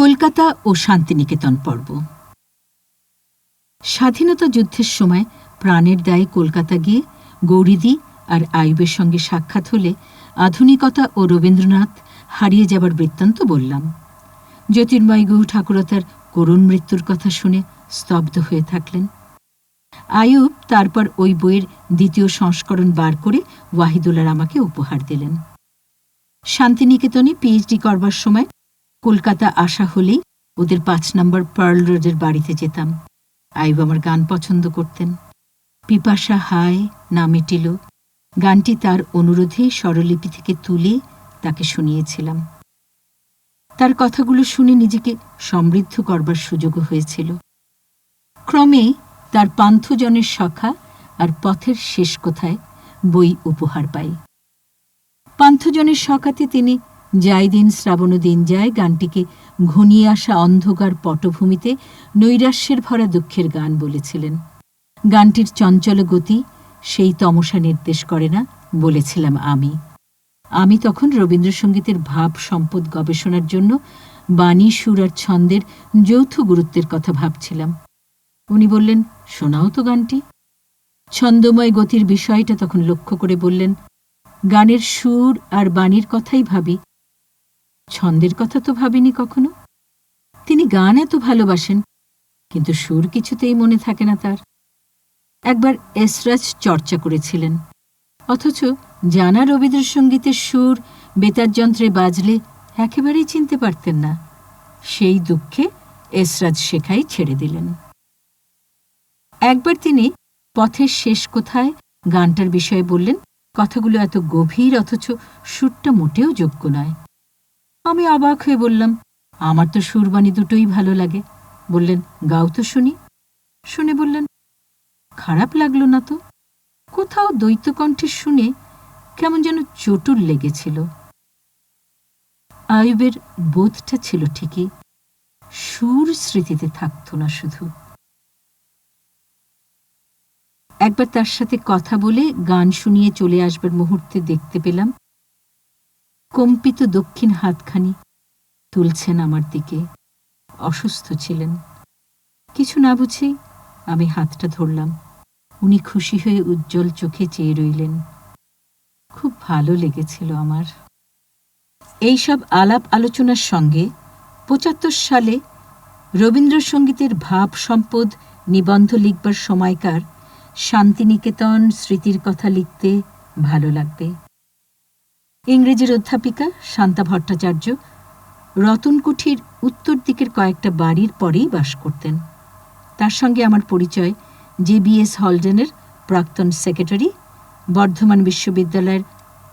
কলকাতা ও শান্তিনিকেতন পর্ব। স্বাধীনতা যুদ্ধের সময় প্রাণের দায়ে কলকাতা গিয়ে গৌরীদি আর আয়ুবের সঙ্গে সাক্ষাৎ হলে আধুনিকতা ও রবীন্দ্রনাথ হারিয়ে যাবার বৃত্তান্ত বললাম। জ্যোতির্ময় গৌ ঠাকুরতার করুণ মৃত্যুর কথা শুনে স্তব্ধ হয়ে থাকলেন। আয়ুব তারপর ওই বইয়ের দ্বিতীয় সংস্করণ বার করে ওয়াহিদুল্লার আমাকে উপহার দিলেন। শান্তিনিকেতনে পিএইচডি করবার সময় কলকাতা আসা হলেই ওদের পাঁচ নম্বর পার্ল রোডের বাড়িতে যেতাম। আইব আমার গান পছন্দ করতেন। পিপাসা হায়, না মিটিল। গানটি তার অনুরোধে স্বরলিপি থেকে তুলে তাকে শুনিয়েছিলাম। তার কথাগুলো শুনে নিজেকে সমৃদ্ধ করবার সুযোগও হয়েছিল। ক্রমে তার পান্থজনের সখা আর পথের শেষ কোথায় বই উপহার পাই। পান্থজনের সখাতে তিনি যাই দিন, শ্রাবণ দিন যায়। গানটিকে ঘনিয়ে আসা অন্ধকার পটভূমিতে নৈরাশ্যের ভরা দুঃখের গান বলেছিলেন। গানটির চঞ্চল গতি সেই তমসা নির্দেশ করে না, বলেছিলাম আমি। আমি তখন রবীন্দ্রসঙ্গীতের ভাব সম্পদ গবেষণার জন্য বাণী, সুর আর ছন্দের যৌথ গুরুত্বের কথা ভাবছিলাম। উনি বললেন, শোনাও তো গানটি। ছন্দময় গতির বিষয়টা তখন লক্ষ্য করে বললেন, গানের সুর আর বাণীর কথাই ভাবি। ছন্দের কথা তো ভাবিনি কখনো। তিনি গান এত ভালোবাসেন, কিন্তু সুর কিছুতেই মনে থাকে না তার। একবার এসরাজ চর্চা করেছিলেন, অথচ জানা রবীন্দ্রসঙ্গীতের সুর বেতার যন্ত্রে বাজলে একেবারেই চিনতে পারতেন না। সেই দুঃখে এসরাজ শেখাই ছেড়ে দিলেন। একবার তিনি পথের শেষ কোথায় গানটার বিষয়ে বললেন, কথাগুলো এত গভীর, অথচ সুরটা মোটেও যোগ্য নয়। আমি অবাক হয়ে বললাম, আমার তো সুরবাণী দুটোই ভালো লাগে। বললেন, গাও তো শুনি। শুনে বললেন, খারাপ লাগল না তো? কোথাও দ্বৈতকণ্ঠে শুনে কেমন যেন চটুল লেগেছিল। আয়ুবের বোধটা ছিল ঠিকই, সুর স্মৃতিতে থাকত না শুধু। একবার তার সাথে কথা বলে গান শুনিয়ে চলে আসবার মুহূর্তে দেখতে পেলাম কম্পিত দক্ষিণ হাতখানি তুলছেন আমার দিকে। অসুস্থ ছিলেন। কিছু না বুঝেই আমি হাতটা ধরলাম। উনি খুশি হয়ে উজ্জ্বল চোখে চেয়ে রইলেন। খুব ভালো লেগেছিল আমার। এইসব আলাপ আলোচনার সঙ্গে পঁচাত্তর সালে রবীন্দ্রসঙ্গীতের ভাব সম্পদ নিবন্ধ লিখবার সময়কার শান্তিনিকেতন স্মৃতির কথা লিখতে ভালো লাগবে। ইংরেজির অধ্যাপিকা শান্তা ভট্টাচার্য রতনকুঠির উত্তর দিকের কয়েকটা বাড়ির পরেই বাস করতেন। তার সঙ্গে আমার পরিচয় জে বি এস হলডেনের প্রাক্তন সেক্রেটারি, বর্ধমান বিশ্ববিদ্যালয়ের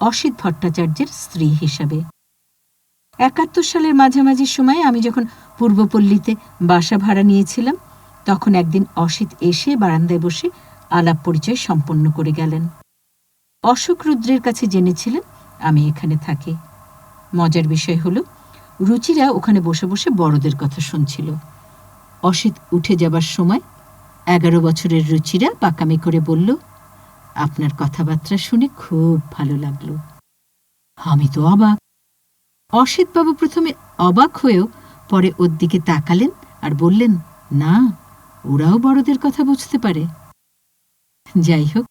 অসিত ভট্টাচার্যের স্ত্রী হিসাবে। একাত্তর সালের মাঝামাঝি সময় আমি যখন পূর্বপল্লীতে বাসা ভাড়া নিয়েছিলাম, তখন একদিন অসিত এসে বারান্দায় বসে আলাপ পরিচয় সম্পন্ন করে গেলেন। অশোক রুদ্রের কাছে জেনেছিলেন আমি এখানে থাকি। মজার বিষয় হলো, রুচিরা ওখানে বসে বসে বড়দের কথা শুনছিল। অসিত উঠে যাবার সময় এগারো বছরের রুচিরা পাকামি করে বলল, আপনার কথাবার্তা শুনে খুব ভালো লাগল। আমি তো অবাক। অসিতবাবু প্রথমে অবাক হয়েও পরে ওর দিকে তাকালেন আর বললেন, না, ওরাও বড়দের কথা বুঝতে পারে। যাই হোক,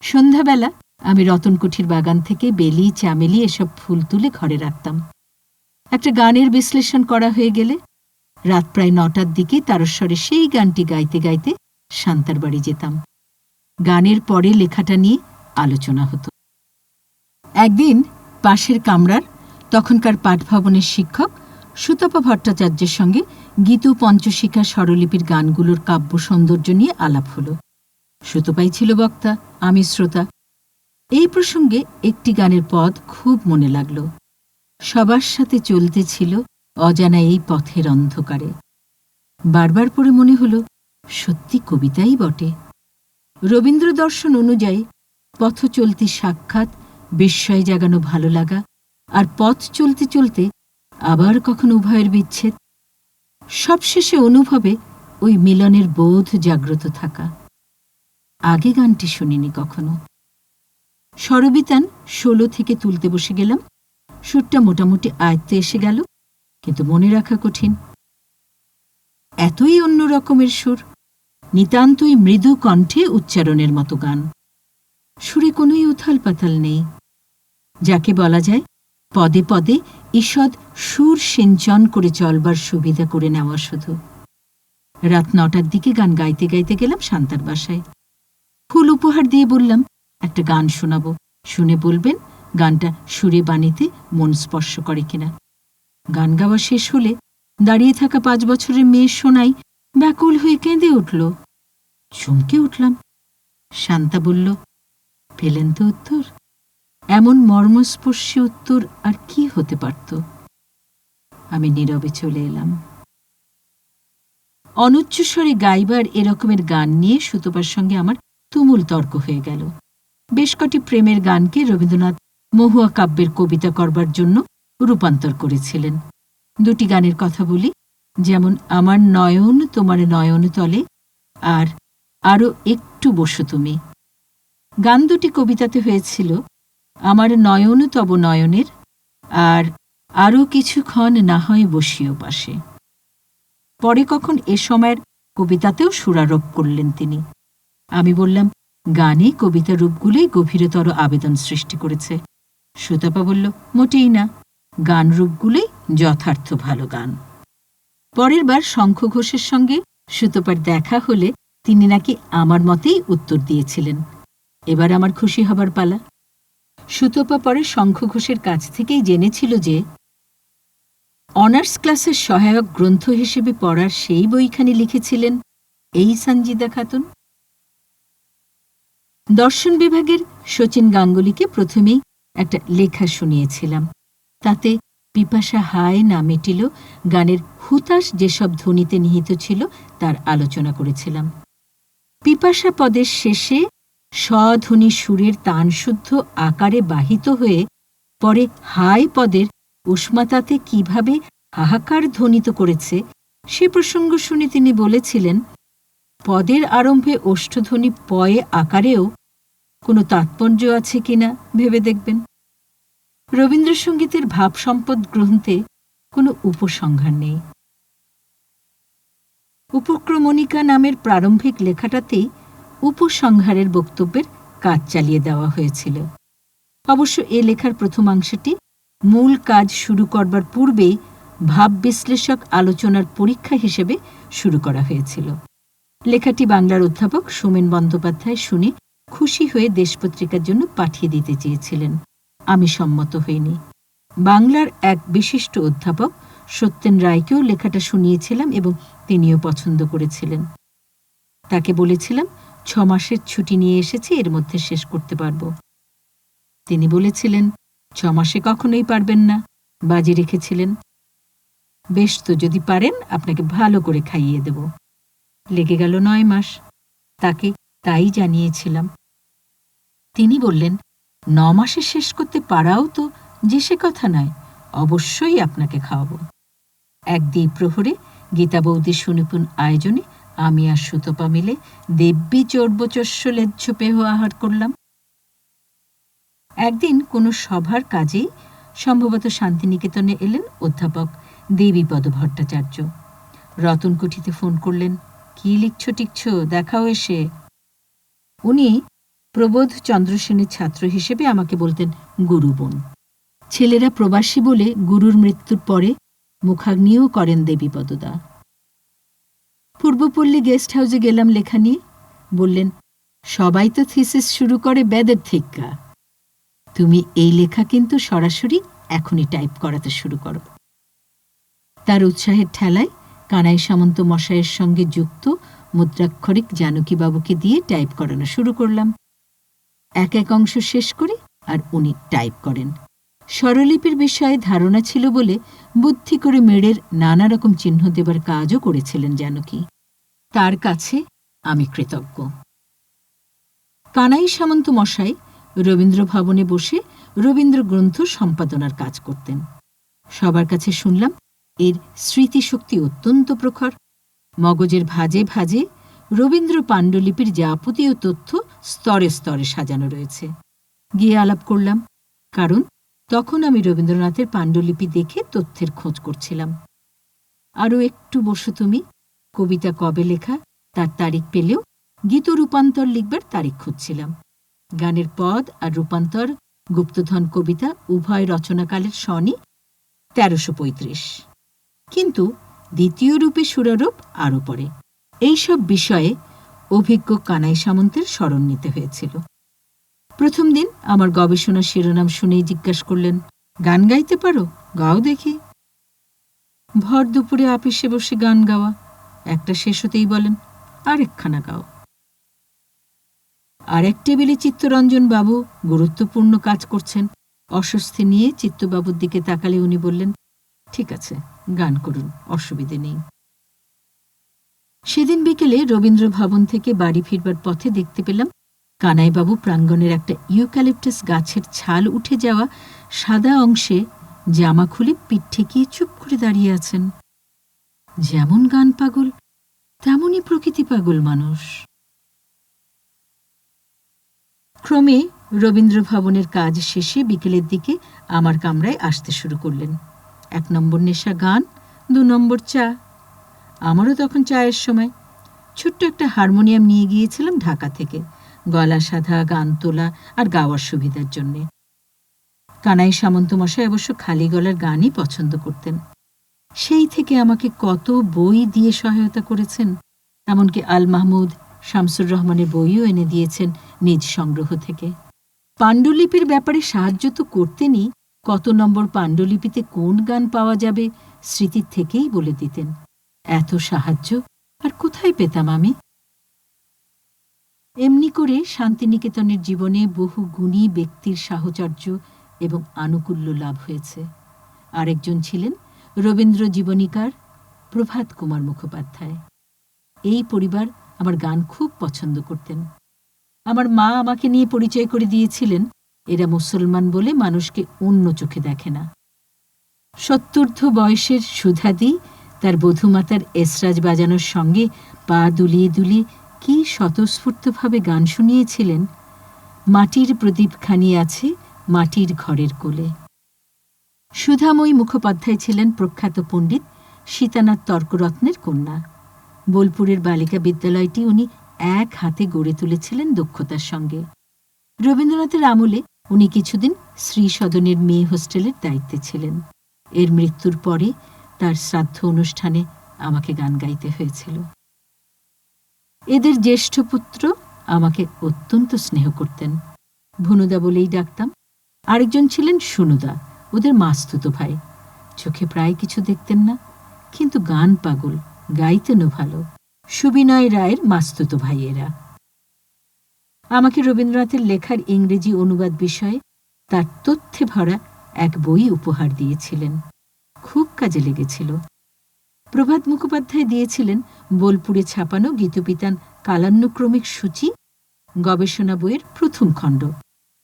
সন্ধ্যাবেলা আমি রতনকুঠির বাগান থেকে বেলি, চামেলি এসব ফুল তুলে ঘরে রাখতাম। একটা গানের বিশ্লেষণ করা হয়ে গেলে রাত প্রায় নটার দিকে তারস্বরে সেই গানটি গাইতে গাইতে শান্তার বাড়ি যেতাম। গানের পরে লেখাটা নিয়ে আলোচনা হতো। একদিন পাশের কামরার তখনকার পাঠভবনের শিক্ষক সুতপা ভট্টাচার্যের সঙ্গে গীতু পঞ্চশিখা স্বরলিপির গানগুলোর কাব্য সৌন্দর্য নিয়ে আলাপ হল। সুতপাই ছিল বক্তা, আমি শ্রোতা। এই প্রসঙ্গে একটি গানের পদ খুব মনে লাগল। সবার সাথে চলতে ছিল অজানা এই পথের অন্ধকারে। বারবার পরে মনে হল, সত্যি কবিতাই বটে। রবীন্দ্র দর্শন অনুযায়ী, পথ চলতি সাক্ষাৎ, বিস্ময় জাগানো ভালো লাগা, আর পথ চলতে চলতে আবার কখন উভয়ের বিচ্ছেদ। সবশেষে অনুভবে ওই মিলনের বোধ জাগ্রত থাকা। আগে গানটি শুনিনি কখনো। স্বরবিতান ষোলো থেকে তুলতে বসে গেলাম। সুরটা মোটামুটি আয়ত্তে এসে গেল, কিন্তু মনে রাখা কঠিন। এতই অন্য রকমের সুর, নিতান্তই মৃদু কণ্ঠে উচ্চারণের মতো গান। সুরে কোনোই উথাল পাতাল নেই। যাকে বলা যায়, পদে পদে ঈষৎ সুর সিঞ্চন করে চলবার সুবিধা করে নেওয়া শুধু। রাত নটার দিকে গান গাইতে গাইতে গেলাম শান্তার বাসায়। ফুল উপহার দিয়ে বললাম একটা গান শোনাবো। শুনে বলবেন, গানটা সুরে বাণীতে মন স্পর্শ করে কিনা। গান গাওয়া শেষ হলে দাঁড়িয়ে থাকা পাঁচ বছরের মেয়ের শোনাই ব্যাকুল হয়ে কেঁদে উঠল। চমকে উঠলাম। শান্তা বলল, পেলেন তো উত্তর। এমন মর্মস্পর্শী উত্তর আর কি হতে পারত? আমি নীরবে চলে এলাম। অনুচ্চস্বরে গাইবার এরকমের গান নিয়ে সুতপার সঙ্গে আমার তুমুল তর্ক হয়ে গেল। বেশ কটি প্রেমের গানকে রবীন্দ্রনাথ মহুয়া কাব্যের কবিতা করবার জন্য রূপান্তর করেছিলেন। দুটি গানের কথা বলি, যেমন, আমার নয়ন তোমার নয়ন তলে আর আরও একটু বসো তুমি গান দুটি কবিতাতে হয়েছিল, আমার নয়ন তব নয়নের আর আরও কিছুক্ষণ না হয় বসিও পাশে পরে কখন এ সময়ের কবিতাতেও সুরারোপ করলেন তিনি। আমি বললাম গানে কবিতা রূপগুলোই গভীরতর আবেদন সৃষ্টি করেছে। সুতপা বলল, মোটেই না। গান রূপগুলোই যথার্থ ভালো গান। পরের বার শঙ্খ ঘোষের সঙ্গে সুতপার দেখা হলে তিনি নাকি আমার মতেই উত্তর দিয়েছিলেন। এবার আমার খুশি হবার পালা। সুতপা পরে শঙ্খ ঘোষের কাছ থেকেই জেনেছিল যে অনার্স ক্লাসের সহায়ক গ্রন্থ হিসেবে পড়ার সেই বইখানি লিখেছিলেন এই সঞ্জিদা খাতুন। দর্শন বিভাগের শচীন গাঙ্গুলিকে প্রথমেই একটা লেখা শুনিয়েছিলাম। তাতে পিপাসা হায় না মিটিল, গানের হুতাশ যেসব ধ্বনিতে নিহিত ছিল তার আলোচনা করেছিলাম। পিপাসা পদের শেষে স্বধ্বনি সুরের তানশুদ্ধ আকারে বাহিত হয়ে পরে হাই পদের উষ্মাতাতে কীভাবে হাহাকার ধ্বনিত করেছে, সে প্রসঙ্গ শুনে তিনি বলেছিলেন পদের আরম্ভে ওষ্ঠধ্বনি পয়ে আকারেও কোনো তাৎপর্য আছে কিনা ভেবে দেখবেন। রবীন্দ্রসঙ্গীতের ভাব সম্পদ গ্রন্থে কোনো উপসংহার নেই। উপক্রমণিকা নামের প্রারম্ভিক লেখাটাতেই উপসংহারের বক্তব্যের কাজ চালিয়ে দেওয়া হয়েছিল। অবশ্য এ লেখার প্রথমাংশটি মূল কাজ শুরু করবার পূর্বেই ভাব বিশ্লেষক আলোচনার পরীক্ষা হিসেবে শুরু করা হয়েছিল। লেখাটি বাংলার অধ্যাপক সোমেন বন্দ্যোপাধ্যায় শুনে খুশি হয়ে দেশপত্রিকার জন্য পাঠিয়ে দিতে চেয়েছিলেন। আমি সম্মত হইনি। বাংলার এক বিশিষ্ট অধ্যাপক সত্যেন রায়কেও লেখাটা শুনিয়েছিলাম এবং তিনিও পছন্দ করেছিলেন। তাকে বলেছিলাম, ছ মাসের ছুটি নিয়ে এসেছি, এর মধ্যে শেষ করতে পারব। তিনি বলেছিলেন, ছ মাসে কখনোই পারবেন না। বাজি রেখেছিলেন, বেশ তো, যদি পারেন, আপনাকে ভালো করে খাইয়ে দেব। লেগে গেল নয় মাস। তাকে তাই জানিয়েছিলাম। তিনি বললেন, ন মাসে শেষ করতে পারাও তো যে সে কথা নয়, অবশ্যই আপনাকে খাওয়াবো। এক দ্বীপ প্রহরে গীতা বৌদি সুনিপুণ আয়োজনে আমি আর সুতপা মিলে দেব্যী চর্বচস্য লেজ্জ আহার করলাম। একদিন কোনো সভার কাজেই সম্ভবত শান্তিনিকেতনে এলেন অধ্যাপক দেবীপদ ভট্টাচার্য রতনকুঠিতে ফোন করলেন কি লিখছ, টিকছ? দেখাও এসে। উনি প্রবোধ চন্দ্রসেনের ছাত্র হিসেবে আমাকে বলতেন গুরু বোন। ছেলেরা প্রবাসী বলে গুরুর মৃত্যুর পরে মুখাগ্নিও করেন দেবীপদদা পূর্বপল্লী গেস্ট হাউসে গেলাম লেখা নিয়ে। বললেন, সবাই তো থিসিস শুরু করে বেদের থেক্কা। তুমি এই লেখা কিন্তু সরাসরি এখনই টাইপ করাতে শুরু করো। তার উৎসাহের ঠেলায় কানাই সামন্ত মশাইয়ের সঙ্গে যুক্ত মুদ্রাক্ষরিক জানকীবাবুকে দিয়ে টাইপ করানো শুরু করলাম। এক এক অংশ শেষ করি আর উনি টাইপ করেন। স্বরলিপির বিষয়ে ধারণা ছিল বলে বুদ্ধি করে মেড়ের নানা রকম চিহ্ন দেবার কাজও করেছিলেন জানকী। তার কাছে আমি কৃতজ্ঞ। কানাই সামন্ত মশাই রবীন্দ্র ভবনে বসে রবীন্দ্র গ্রন্থ সম্পাদনার কাজ করতেন। সবার কাছে শুনলাম এর স্মৃতিশক্তি অত্যন্ত প্রখর। মগজের ভাজে ভাজে রবীন্দ্র পাণ্ডুলিপির যাবতীয় তথ্য স্তরে স্তরে সাজানো রয়েছে। গিয়ে আলাপ করলাম, কারণ তখন আমি রবীন্দ্রনাথের পাণ্ডুলিপি দেখে তথ্যের খোঁজ করছিলাম। আরও একটু বসো তুমি, কবিতা কবে লেখা, তার তারিখ পেলেও গীত রূপান্তর লিখবার তারিখ খুঁজছিলাম। গানের পদ আর রূপান্তর, গুপ্তধন কবিতা, উভয় রচনাকালের সনই তেরোশো পঁয়ত্রিশ। কিন্তু দ্বিতীয় রূপে সুরারূপ আরও পরে এইসব বিষয়ে অভিজ্ঞ কানাই সামন্তের স্মরণ নিতে হয়েছিল। প্রথম দিন আমার গবেষণা শিরোনাম শুনেই জিজ্ঞাসা করলেন, গান গাইতে পারো? গাও দেখি। ভর দুপুরে আপিসে বসে গান গাওয়া। একটা শেষ হতেই বলেন, আরেকখানা গাও। আরেক টেবিলে চিত্তরঞ্জন বাবু গুরুত্বপূর্ণ কাজ করছেন। অস্বস্তি নিয়ে চিত্তবাবুর দিকে তাকালে উনি বললেন, ঠিক আছে গান করুন, অসুবিধে নেই। সেদিন বিকেলে রবীন্দ্র ভবন থেকে বাড়ি ফিরবার পথে দেখতে পেলাম কানাইবাবু প্রাঙ্গণের একটা ইউক্যালিপটাস গাছের ছাল উঠে যাওয়া সাদা অংশে জামা খুলে পিঠ ঠেকিয়ে চুপ করে দাঁড়িয়ে আছেন। যেমন গান পাগল, তেমনই প্রকৃতি পাগল মানুষ। ক্রমে রবীন্দ্র ভবনের কাজ শেষে বিকেলের দিকে আমার কামরায় আসতে শুরু করলেন। এক নম্বর নেশা গান, দু নম্বর চা। আমারও তখন চায়ের সময়। ছোট্ট একটা হারমোনিয়াম নিয়ে গিয়েছিলাম ঢাকা থেকে, গলা সাধা, গান তোলা আর গাওয়ার সুবিধার জন্যে। কানাই সামন্ত মশাই অবশ্য খালি গলার গানই পছন্দ করতেন। সেই থেকে আমাকে কত বই দিয়ে সহায়তা করেছেন। এমনকি আল মাহমুদ, শামসুর রহমানের বইও এনে দিয়েছেন নিজ সংগ্রহ থেকে। পাণ্ডুলিপির ব্যাপারে সাহায্য তো করতেনই কত নম্বর পাণ্ডুলিপিতে কোন গান পাওয়া যাবে স্মৃতির থেকেই বলে দিতেন। এত সাহায্য, আর কোথায় পেতাম আমি? এমনি করে শান্তিনিকেতনের জীবনে বহু গুণী ব্যক্তির সাহচর্য এবং আনুকূল্য লাভ হয়েছে। আরেকজন ছিলেন রবীন্দ্র জীবনীকার প্রভাত কুমার মুখোপাধ্যায়। এই পরিবার আমার গান খুব পছন্দ করতেন। আমার মা আমাকে নিয়ে পরিচয় করে দিয়েছিলেন এরা মুসলমান বলে মানুষকে অন্য চোখে দেখে না। সত্তর্ধ বয়সের সুধাদি তার বধুমাতার এসরাজ বাজানোর সঙ্গে পা দুলিয়ে দুলিয়ে কি স্বতঃস্ফূর্তভাবে গান শুনিয়েছিলেন? মাটির প্রদীপখানি আছে মাটির ঘরের কোলে। সুধাময়ী মুখোপাধ্যায় ছিলেন প্রখ্যাত পণ্ডিত সীতানাথ তর্করত্নের কন্যা। বোলপুরের বালিকা বিদ্যালয়টি উনি এক হাতে গড়ে তুলেছিলেন দক্ষতার সঙ্গে। রবীন্দ্রনাথের আমলে উনি কিছুদিন শ্রী সদনের মেয়ে হোস্টেলের দায়িত্বে ছিলেন। এর মৃত্যুর পরে তার শ্রাদ্ধ অনুষ্ঠানে আমাকে গান গাইতে হয়েছিল। এদের জ্যেষ্ঠ পুত্র আমাকে অত্যন্ত স্নেহ করতেন। ভুনুদা বলেই ডাকতাম, আরেকজন ছিলেন সুনুদা, ওদের মাস্তুতো ভাই। চোখে প্রায় কিছু দেখতেন না, কিন্তু গান পাগল, গাইতেনও ভালো। সুবিনয় রায়ের মাস্তুতো ভাইয়েরা। আমাকে রবীন্দ্রনাথের লেখার ইংরেজি অনুবাদ বিষয়ে তার তথ্যে ভরা এক বই উপহার দিয়েছিলেন। খুব কাজে লেগেছিল। প্রভাত মুখোপাধ্যায় দিয়েছিলেন বোলপুরে ছাপানো গীতপিতান কালানুক্রমিক সূচি, গবেষণা বইয়ের প্রথম খণ্ড।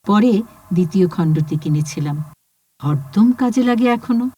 পরে দ্বিতীয় খণ্ডটি কিনেছিলাম। হরদম কাজে লাগে এখনও।